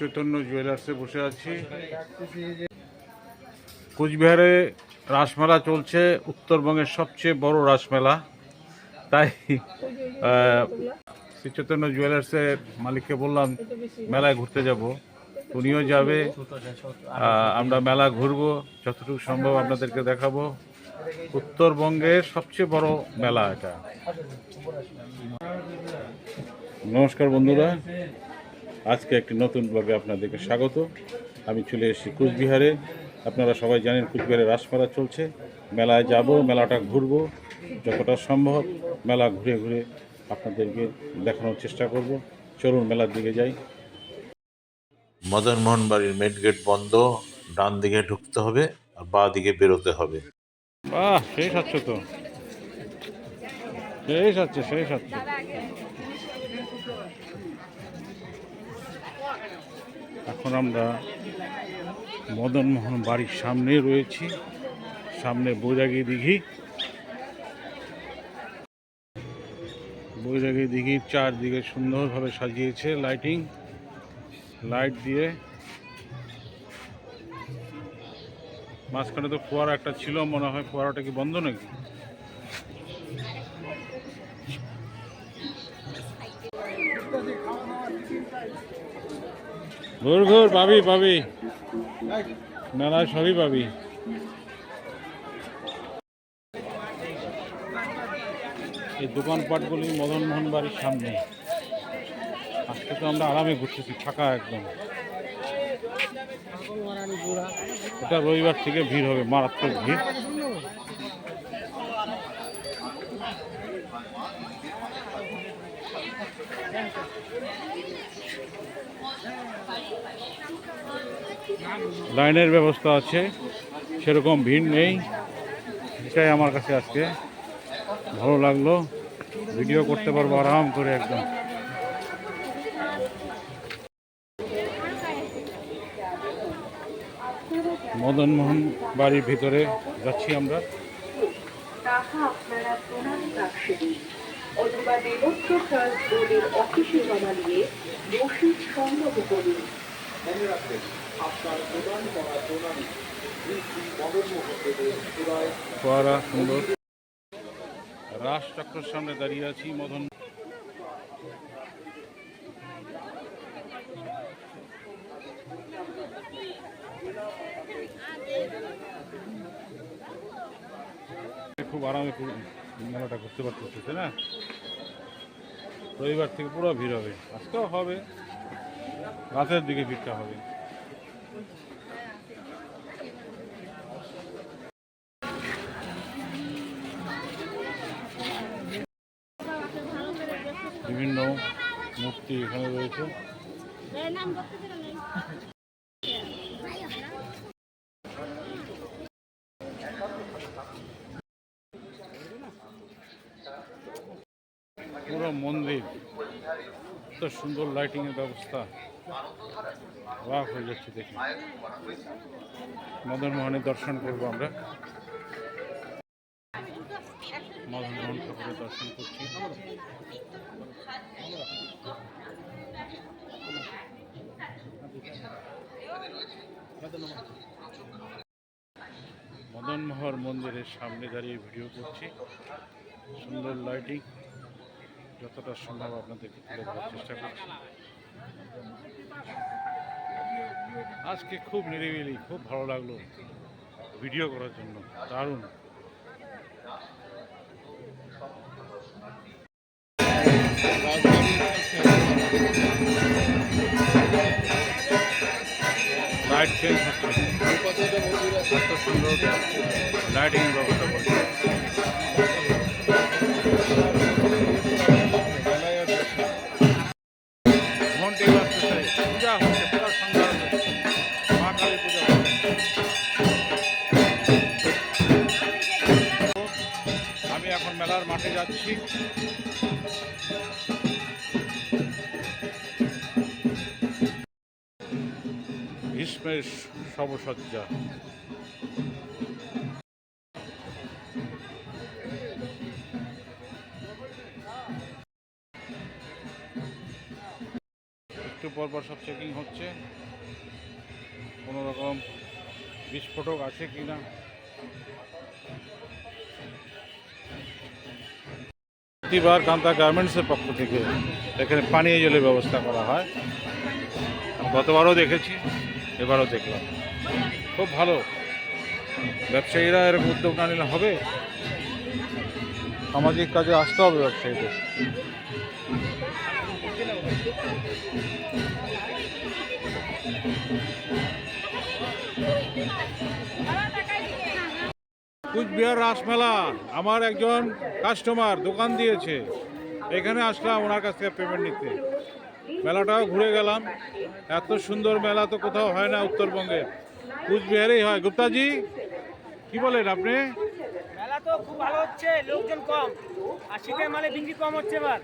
চৈতন্য জুয়েলার্সে বসে আছি। কুচবিহারে রাসমেলা চলছে, উত্তরবঙ্গের সবচেয়ে বড় রাসমেলা। তাই শ্রী চৈতন্য জুয়েলার্সের মালিককে বললাম, মেলায় ঘুরতে যাব। উনিও যাবে। আমরা মেলা ঘুরবো, যতটুকু সম্ভব আপনাদেরকে দেখাবো। উত্তরবঙ্গের সবচেয়ে বড় মেলা এটা। নমস্কার বন্ধুরা। আজকে একটি নতুন ব্লগে আপনাদেরকে স্বাগত। আমি চলে এসেছি কুচবিহারে। আপনারা সবাই জানেন কুচবিহারে রাসমেলা চলছে। মেলায় যাব মেলাটা ঘুরবো যতটা সম্ভব মেলা ঘুরে ঘুরে আপনাদেরকে দেখানোর চেষ্টা করব। চলুন মেলার দিকে যাই। মদন মোহন বাড়ির মেন গেট বন্ধ ডান দিকে ঢুকতে হবে আর বাঁ দিকে বেরোতে হবে। বাহ সেই সাচ্ছে তো। সেই সাচ্ছে সেই সাচ্ছে এখন আমরা মদন মোহন বাড়ির সামনে রয়েছি। সামনে বৈরাগী দিঘি। বৈরাগী দিঘির চারদিকে সুন্দরভাবে সাজিয়েছে লাইটিং। লাইট দিয়ে মাঝখানে তো ফোয়ারা একটা ছিল, মনে হয় ফোয়ারাটা কি বন্ধ নাকি? ঘুর ঘুর, পাবি পাবি। মেলায় সবই পাবি। এই দোকানপাটগুলি মদন মোহন বাড়ির সামনে। আজকে তো আমরা আরামে ঘুরতেছি, ফাঁকা একদম। এটা রবিবার থেকে ভিড় হবে, মারাত্মক ভিড়। লাইনের ব্যবস্থা আছে, সেরকম ভিড় নেই। এটাই আমার কাছে আজকে ভালো লাগল। ভিডিও করতে পারব আরাম করে একদম। মদন মোহন বাড়ির ভিতরে যাচ্ছি আমরা। অথবা দেবত্র অফিসে জমা রসিদ সংগ্রহ করুন ফোয়ারা সুন্দর। রাস চক্রের সামনে দাঁড়িয়ে আছি, মদন। খুব আরামে মেলাটা করতে পারতেছে, তাই না? রবিবার থেকে পুরো ভিড় হবে। আজকেও হবে। রাতের দিকে ভিড়টা হবে। বিভিন্ন মূর্তি এখানে রয়েছে। পুরো মন্দির, এত সুন্দর লাইটিং এর ব্যবস্থা। অবাক হয়ে যাচ্ছে দেখে। মদন মোহনের দর্শন করব আমরা। মদন মোহন ঠাকুরের দর্শন করছি। মদন মোহর মন্দিরের সামনে দাঁড়িয়ে ভিডিও করছি। সুন্দর লাইটিং যতটা সম্ভব আপনাদেরকে তুলে ধরার চেষ্টা করছি। আজকে খুব নিরিবিলি, খুব ভালো লাগল ভিডিও করার জন্য। দারুণ। লাইট চেঞ্জ হচ্ছে। সুন্দর লাইটিং ব্যবস্থা করছে। যাচ্ছি। ভীষ্মের শবসজ্জা একটু পর পর সব চেকিং হচ্ছে। কোনো রকম বিস্ফোটক আছে কি না প্রতিবার কান্তা গার্মেন্টসের পক্ষ থেকে এখানে পানীয় জলের ব্যবস্থা করা হয়। গতবারও দেখেছি, এবারও দেখলাম। খুব ভালো। ব্যবসায়ীরা এরকম উদ্যোগ না নিলে হবে? সামাজিক কাজে আসতে হবে ব্যবসায়ীদের। কুচবিহার রাসমেলা আমার একজন কাস্টমার দোকান দিয়েছে। এখানে আসলাম ওনার কাছ থেকে পেমেন্ট নিতে। মেলাটাও ঘুরে গেলাম। এত সুন্দর মেলা তো কোথাও হয় না উত্তরবঙ্গে। কুচবিহারেই হয়। গুপ্তাজি কি বলেন আপনি? মেলা তো খুব ভালো হচ্ছে লোকজন কম। আর শীতের মালে বিক্রি কম হচ্ছে এবার।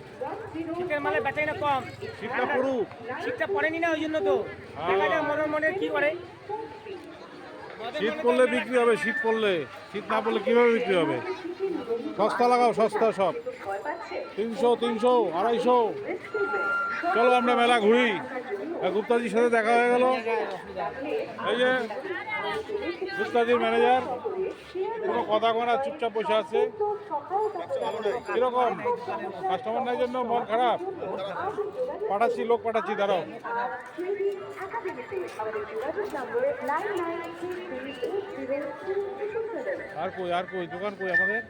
শীতের মালে বেচাইনা কম। শীতটা পড়ুক। শীতটা পড়েনি না ওই জন্য তো। দেখা যায় মনের মনে কি করে। শীত পড়লে বিক্রি হবে, শীত পড়লে, শীত না পড়লে কীভাবে বিক্রি হবে? সস্তা লাগাও, সস্তা সব। তিনশো তিনশো, আড়াইশো। চলো আমরা মেলা ঘুরি। গুপ্তাজির সাথে দেখা হয়ে গেল। এই যে গুপ্তাজির ম্যানেজার কোনো কথা কনা চুপচাপ বসে আছে। কীরকম? কাস্টমার নাই জন্য মন খারাপ? পাঠাচ্ছি, লোক পাঠাচ্ছি, দাঁড়াও। আর কই আর কই, দোকান কই আমাদের?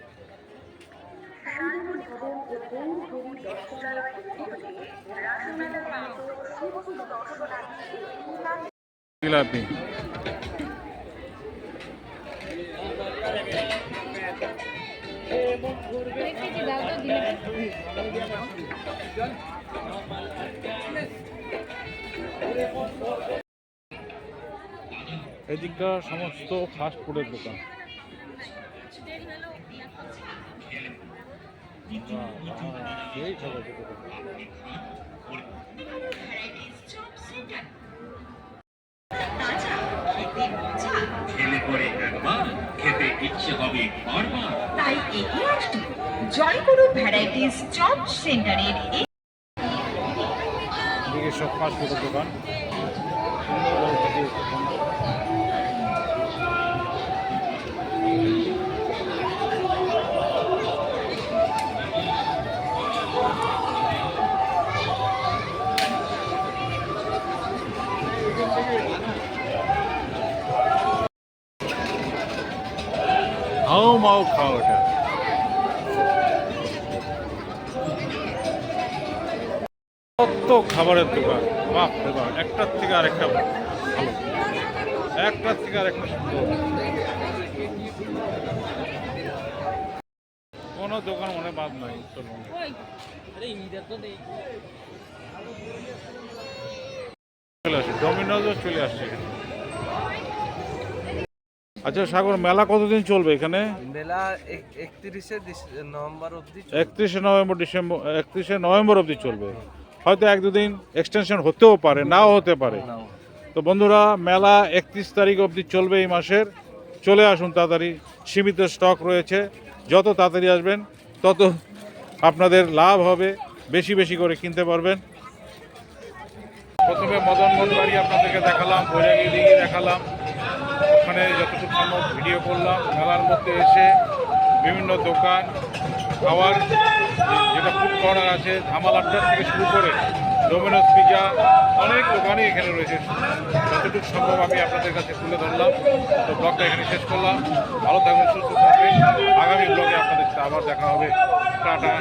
এদিকটা সমস্ত ফাস্ট ফুডের দোকান বাহ, বাহ, সেই খাবার খেতে পারে। খেলে পরে একবার খেতে ইচ্ছে হবে বারবার। তাই এগিয়ে আসুন জয়গুরু ভ্যারাইটিস চপ সেন্টারের এদিকে সব ফাস্ট ফুডের দোকান সুন্দর বড় থেকে মাও খাও এটা। কত খাবারের দোকান। বাপ বাপ একটার থেকে আরেকটা ভালো। একটার থেকে আরেকটা সুন্দর কোনো দোকান মনে বাদ নাই উত্তরবঙ্গে চলে আসে ডমিনোজও চলে আসছে এখানে আচ্ছা সাগর মেলা কতদিন চলবে এখানে? মেলা এক- একত্রিশে নভেম্বর অবধি। একত্রিশে নভেম্বর ডিসেম্বর একত্রিশে নভেম্বর অবধি চলবে। হয়তো এক দুদিন এক্সটেনশন হতেও পারে নাও হতে পারে। তো বন্ধুরা মেলা একত্রিশ তারিখ অবধি চলবে এই মাসের। চলে আসুন তাড়াতাড়ি সীমিত স্টক রয়েছে। যত তাড়াতাড়ি আসবেন তত আপনাদের লাভ হবে। বেশি বেশি করে কিনতে পারবেন। প্রথমে মদনমোহন বাড়ি আপনাদেরকে দেখালাম বৈরাগী দিঘি দেখালাম। ওখানে যতটুকু সম্ভব ভিডিও করলাম, মেলার মধ্যে এসে বিভিন্ন দোকান, খাওয়ার, যেটা ফুড কর্নার আছে ধামাল আড্ডার থেকে শুরু করে ডোমিনোস পিজা অনেক দোকানই এখানে রয়েছে। যতটুকু সম্ভব আমি আপনাদের কাছে তুলে ধরলাম। তো ব্লগটা এখানে শেষ করলাম। ভালো থাকবেন, সুস্থ থাকবেন। আগামী ব্লগে আপনাদের আবার দেখা হবে। টাটা।